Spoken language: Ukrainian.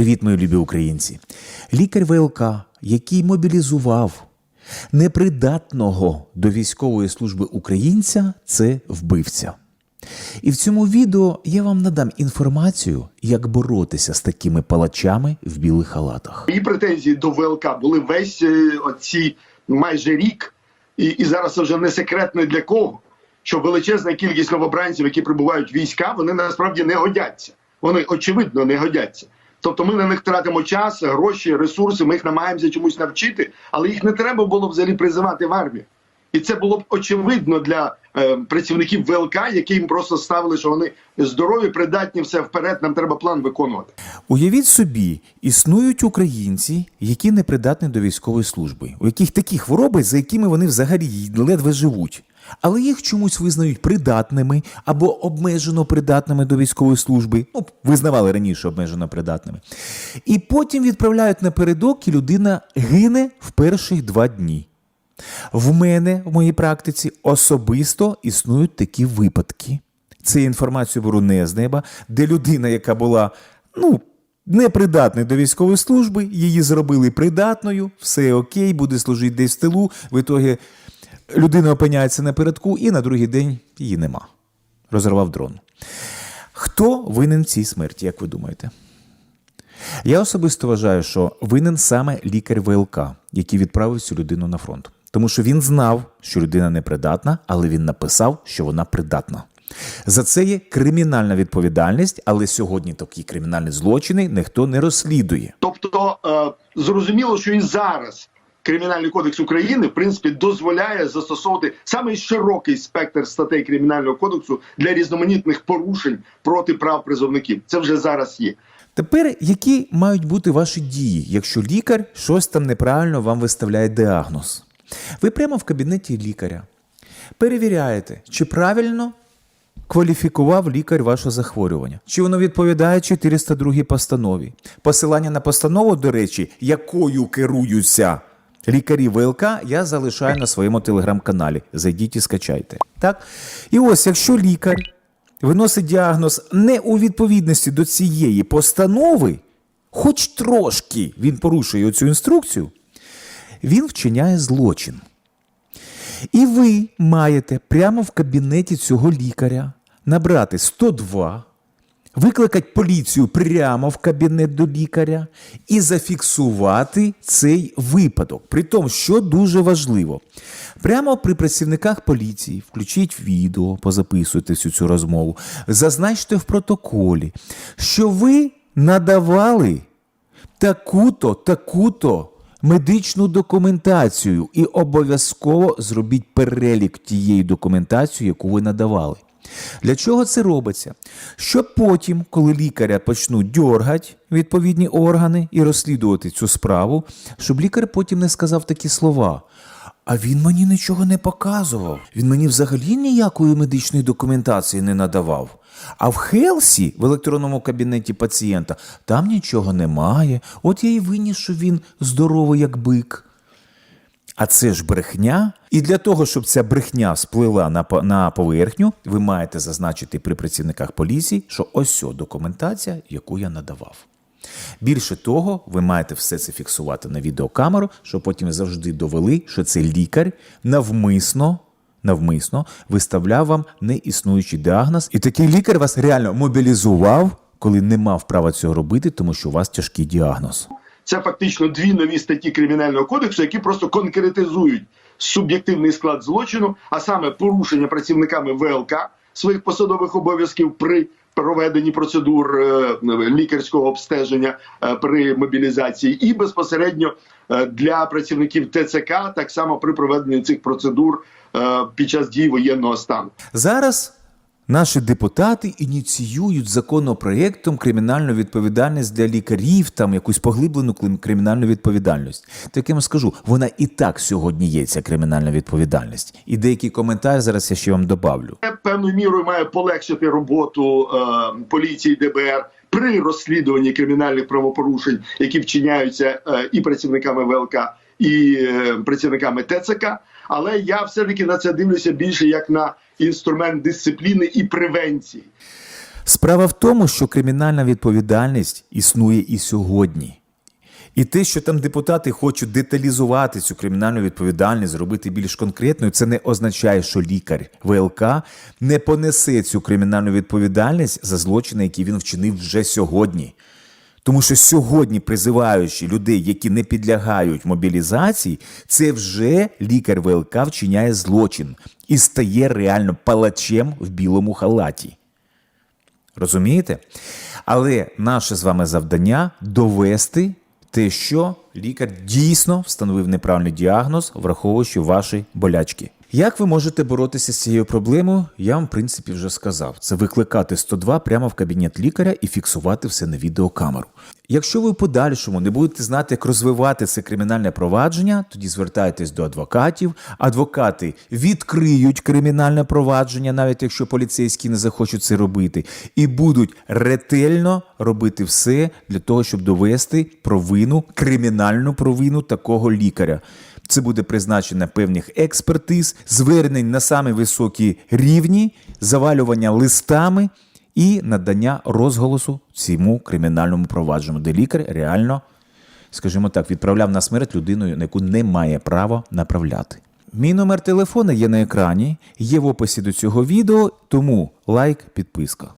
Привіт, мої любі українці. Лікар ВЛК, який мобілізував непридатного до військової служби українця, це вбивця. І в цьому відео я вам надам інформацію, як боротися з такими палачами в білих халатах. Мої претензії до ВЛК були весь е, оці майже рік, і, і зараз вже не секретно для кого, що величезна кількість новобранців, які прибувають війська, вони насправді не годяться. Вони очевидно не годяться. Тобто ми на них тратимо час, гроші, ресурси. Ми їх намагаємося чомусь навчити, але їх не треба було взагалі призивати в армію. І це було б очевидно для е, працівників ВЛК, які їм просто ставили, що вони здорові, придатні все вперед. Нам треба план виконувати. Уявіть собі, існують українці, які не придатні до військової служби, у яких такі хвороби, за якими вони взагалі ледве живуть. Але їх чомусь визнають придатними або обмежено придатними до військової служби. Ну, визнавали раніше обмежено придатними. І потім відправляють напередок, і людина гине в перших два дні. В мене в моїй практиці особисто існують такі випадки. Це інформацію беру не з неба, де людина, яка була ну, непридатною до військової служби, її зробили придатною, все окей, буде служити десь в тилу. В ітогі людина опиняється напередку, і на другий день її нема. Розірвав дрон. Хто винен в цій смерті, як ви думаєте? Я особисто вважаю, що винен саме лікар ВЛК, який відправив цю людину на фронт. Тому що він знав, що людина непридатна, але він написав, що вона придатна. За це є кримінальна відповідальність, але сьогодні такі кримінальні злочини ніхто не розслідує. Тобто е, зрозуміло, що і зараз Кримінальний кодекс України в принципі дозволяє застосовувати саме широкий спектр статей кримінального кодексу для різноманітних порушень проти прав призовників. Це вже зараз є. Тепер які мають бути ваші дії, якщо лікар щось там неправильно вам виставляє діагноз? Ви прямо в кабінеті лікаря перевіряєте, чи правильно кваліфікував лікар ваше захворювання, чи воно відповідає 402 постанові. Посилання на постанову, до речі, якою керуються лікарі ВЛК, я залишаю на своєму телеграм-каналі. Зайдіть і скачайте. Так? І ось, якщо лікар виносить діагноз не у відповідності до цієї постанови, хоч трошки він порушує цю інструкцію, він вчиняє злочин. І ви маєте прямо в кабінеті цього лікаря набрати 102, викликати поліцію прямо в кабінет до лікаря і зафіксувати цей випадок. При тому, що дуже важливо, прямо при працівниках поліції включіть відео, позаписуйте всю цю розмову, зазначте в протоколі, що ви надавали таку-то, таку-то медичну документацію і обов'язково зробіть перелік тієї документації, яку ви надавали. Для чого це робиться? Щоб потім, коли лікаря почнуть дьоргати відповідні органи і розслідувати цю справу, щоб лікар потім не сказав такі слова. А він мені нічого не показував. Він мені взагалі ніякої медичної документації не надавав. А в Хелсі, в електронному кабінеті пацієнта, там нічого немає. От я й виніс, що він здоровий, як бик. А це ж брехня. І для того, щоб ця брехня сплила на, на поверхню, ви маєте зазначити при працівниках поліції, що ось о документація, яку я надавав. Більше того, ви маєте все це фіксувати на відеокамеру, щоб потім завжди довели, що цей лікар навмисно, навмисно виставляв вам неіснуючий діагноз. І такий лікар вас реально мобілізував, коли не мав права цього робити, тому що у вас тяжкий діагноз. Це фактично дві нові статті кримінального кодексу, які просто конкретизують суб'єктивний склад злочину, а саме порушення працівниками ВЛК своїх посадових обов'язків при проведенні процедур е, лікарського обстеження е, при мобілізації, і безпосередньо е, для працівників ТЦК так само при проведенні цих процедур під час дії воєнного стану. Зараз наші депутати ініціюють законопроєктом кримінальну відповідальність для лікарів, там якусь поглиблену кримінальну відповідальність. Так я вам скажу, вона і так сьогодні є ця кримінальна відповідальність. І деякий коментар зараз я ще вам добавлю. Певною мірою має полегшити роботу е, поліції ДБР при розслідуванні кримінальних правопорушень, які вчиняються е, і працівниками ВЛК, і е, працівниками ТЦК. Але я все таки на це дивлюся більше як на інструмент дисципліни і превенції. Справа в тому, що кримінальна відповідальність існує і сьогодні. І те, що там депутати хочуть деталізувати цю кримінальну відповідальність, зробити більш конкретною, це не означає, що лікар ВЛК не понесе цю кримінальну відповідальність за злочини, які він вчинив вже сьогодні. Тому що сьогодні, призиваючи людей, які не підлягають мобілізації, це вже лікар ВЛК вчиняє злочин і стає реально палачем в білому халаті. Розумієте? Але наше з вами завдання довести те, що лікар дійсно встановив неправильний діагноз, враховуючи ваші болячки. Як ви можете боротися з цією проблемою, я вам, в принципі, вже сказав. Це викликати 102 прямо в кабінет лікаря і фіксувати все на відеокамеру. Якщо ви в подальшому не будете знати, як розвивати це кримінальне провадження, тоді звертайтесь до адвокатів. Адвокати відкриють кримінальне провадження, навіть якщо поліцейські не захочуть це робити, і будуть ретельно робити все для того, щоб довести провину, кримінальну провину такого лікаря. Це буде призначення певних експертиз, звернень на самі високі рівні, завалювання листами і надання розголосу цьому кримінальному провадженню, де лікар реально, скажімо так, відправляв на смерть людину, на яку не має права направляти. Мій номер телефона є на екрані, є в описі до цього відео, тому лайк, підписка.